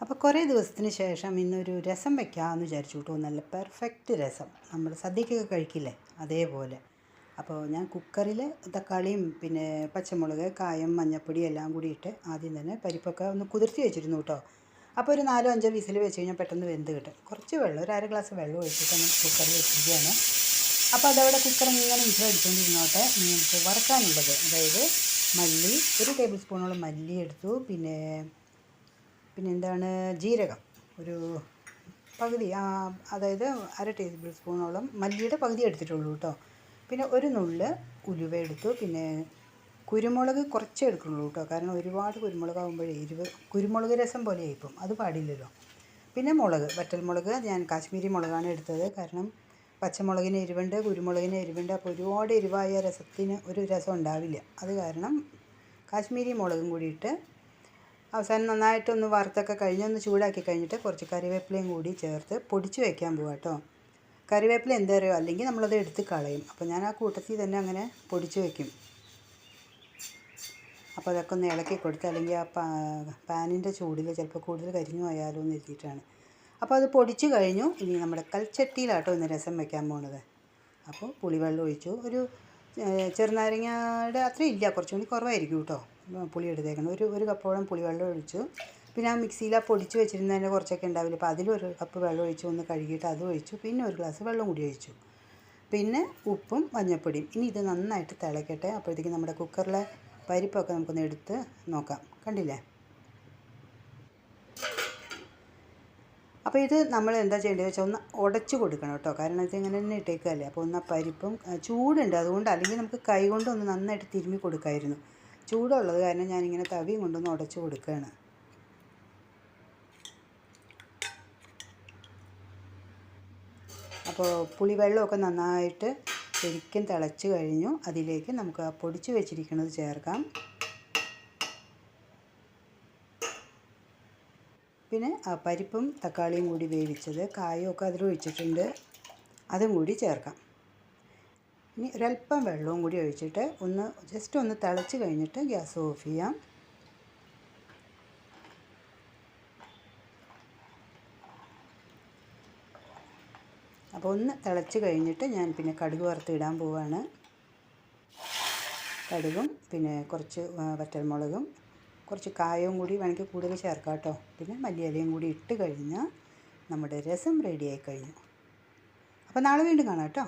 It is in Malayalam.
അപ്പോൾ കുറേ ദിവസത്തിന് ശേഷം ഇന്നൊരു രസം വയ്ക്കാമെന്ന് വിചാരിച്ചു കേട്ടോ. നല്ല പെർഫെക്റ്റ് രസം. നമ്മൾ സദ്യക്കൊക്കെ കഴിക്കില്ലേ? അതേപോലെ. അപ്പോൾ ഞാൻ കുക്കറിൽ തക്കാളിയും പിന്നെ പച്ചമുളക് കായം മഞ്ഞൾപ്പൊടി എല്ലാം കൂടി ഇട്ട് ആദ്യം തന്നെ പരിപ്പൊക്കെ ഒന്ന് കുതിർത്തി വെച്ചിരുന്നു കേട്ടോ. അപ്പോൾ ഒരു നാലോ അഞ്ചോ വിസിൽ വെച്ച് കഴിഞ്ഞാൽ പെട്ടെന്ന് വെന്ത് കിട്ടും. കുറച്ച് വെള്ളം ഒരു അര ഗ്ലാസ് വെള്ളം ഒഴിച്ചിട്ട് ഞാൻ കുക്കറിൽ വെച്ചിരിക്കുകയാണ്. അപ്പോൾ അതവിടെ കുക്കർ ഇങ്ങനെ വിസിൽ അടിച്ചുകൊണ്ടിരുന്നോട്ടെ നിങ്ങൾക്ക് വറുക്കാനുള്ളത്. അതായത് മല്ലി ഒരു ടേബിൾ സ്പൂണോളം മല്ലി എടുത്തു. പിന്നെ പിന്നെ എന്താണ് ജീരകം. ഒരു പകുതി അതായത് അര ടേബിൾ സ്പൂണോളം മല്ലിയുടെ പകുതി എടുത്തിട്ടുള്ളൂ കേട്ടോ. പിന്നെ ഒരു നുള്ള് ഉലുവ എടുത്തു. പിന്നെ കുരുമുളക് കുറച്ച് എടുക്കുള്ളൂ കേട്ടോ. കാരണം ഒരുപാട് കുരുമുളക് ആകുമ്പോഴേ എരിവ് കുരുമുളക് രസം പോലെ ആയിപ്പം അത് പാടില്ലല്ലോ. പിന്നെ മുളക് വറ്റൽമുളക് ഞാൻ കാശ്മീരി മുളകാണ് എടുത്തത്. കാരണം പച്ചമുളകിന് എരിവുണ്ട് കുരുമുളകിന് എരിവുണ്ട്. അപ്പോൾ ഒരുപാട് എരിവായ രസത്തിന് ഒരു രസം ഉണ്ടാവില്ല. അത് കാരണം കാശ്മീരി മുളകും കൂടി ഇട്ട് അവസാനം നന്നായിട്ടൊന്ന് വറുത്തൊക്കെ കഴിഞ്ഞ് ഒന്ന് ചൂടാക്കി കഴിഞ്ഞിട്ട് കുറച്ച് കറിവേപ്പിലയും കൂടി ചേർത്ത് പൊടിച്ച് വയ്ക്കാൻ പോവാം കേട്ടോ കറിവേപ്പില എന്തേറിയോ? അല്ലെങ്കിൽ നമ്മളത് എടുത്ത് കളയും. അപ്പോൾ ഞാൻ ആ കൂട്ടത്തിൽ തന്നെ അങ്ങനെ പൊടിച്ച് വയ്ക്കും അപ്പോൾ അതൊക്കെ ഒന്ന് ഇളക്കി കൊടുത്ത് അല്ലെങ്കിൽ ആ പാനിന്റെ ചൂടിൽ ചിലപ്പോൾ കൂടുതൽ കരിഞ്ഞു പോയാലോ എന്ന് എഴുതിയിട്ടാണ്. അപ്പോൾ അത് പൊടിച്ച് കഴിഞ്ഞു. ഇനി നമ്മുടെ കൽച്ചട്ടിയിലാട്ടോ ഇന്ന് രസം വയ്ക്കാൻ പോണത്. അപ്പോൾ പുളിവെള്ളം ഒഴിച്ചു. ഒരു ചെറുനാരങ്ങയുടെ അത്രയും ഇല്ല. കുറച്ചും കൂടി കുറവായിരിക്കും കേട്ടോ. പുളി എടുത്തേക്കണം ഒരു ഒരു കപ്പോളം പുളിവെള്ളം ഒഴിച്ചു. പിന്നെ ആ മിക്സിയിൽ ആ പൊടിച്ച് വെച്ചിരുന്നതിന്റെ കുറച്ചൊക്കെ ഉണ്ടാവില്ല? അപ്പോൾ അതിലൊരു കപ്പ് വെള്ളം ഒഴിച്ച്. ഒന്ന് കഴുകിയിട്ട് അത് ഒഴിച്ചു. പിന്നെ ഒരു ഗ്ലാസ് വെള്ളം കൂടി ഒഴിച്ചു. പിന്നെ ഉപ്പും മഞ്ഞൾപ്പൊടിയും. ഇനി ഇത് നന്നായിട്ട് തിളക്കട്ടെ. അപ്പോഴത്തേക്കും നമ്മുടെ കുക്കറിലെ പരിപ്പൊക്കെ നമുക്കൊന്ന് എടുത്ത് നോക്കാം. കണ്ടില്ലേ? അപ്പോൾ ഇത് നമ്മൾ എന്താ ചെയ്യേണ്ടത് വെച്ചാൽ ഒന്ന് ഉടച്ച് കൊടുക്കണം കേട്ടോ. കാരണം ഇത് ഇങ്ങനെ തന്നെ ഇട്ടേക്കല്ലേ. അപ്പോൾ ഒന്ന് പരിപ്പും ചൂടുണ്ട്. അതുകൊണ്ട് അല്ലെങ്കിൽ നമുക്ക് കൈ കൊണ്ട് ഒന്ന് നന്നായിട്ട് തിരുമ്മി കൊടുക്കായിരുന്നു. ചൂടുള്ളത് കാരണം ഞാനിങ്ങനെ തവിയും കൊണ്ടൊന്ന് ഉടച്ച് കൊടുക്കുകയാണ് അപ്പോൾ പുളിവെള്ളമൊക്കെ നന്നായിട്ട് ശരിക്കും തിളച്ച് കഴിഞ്ഞു. അതിലേക്ക് നമുക്ക് പൊടിച്ച് വെച്ചിരിക്കുന്നത് ചേർക്കാം. പിന്നെ പരിപ്പും തക്കാളിയും കൂടി വേവിച്ചത് കായൊക്കെ അതിലൊഴിച്ചിട്ടുണ്ട്. അതും കൂടി ചേർക്കാം. ഇനി ഒരല്പം വെള്ളവും കൂടി ഒഴിച്ചിട്ട് ഒന്ന് ജസ്റ്റ് ഒന്ന് തിളച്ച് കഴിഞ്ഞിട്ട് ഗ്യാസ് ഓഫ് ചെയ്യാം. അപ്പോൾ ഒന്ന് തിളച്ച് കഴിഞ്ഞിട്ട് ഞാൻ പിന്നെ കടുക് വറുത്തിടാൻ പോവാണ്. കടുകും പിന്നെ കുറച്ച് വറ്റൽമുളകും കുറച്ച് കായവും കൂടി വേണമെങ്കിൽ കൂടുതൽ ചേർക്കാം കേട്ടോ. പിന്നെ മല്ലിയിലയും കൂടി ഇട്ട് കഴിഞ്ഞാൽ നമ്മുടെ രസം റെഡിയായി കഴിഞ്ഞു. അപ്പോൾ നാളെ വീണ്ടും കാണാം കേട്ടോ.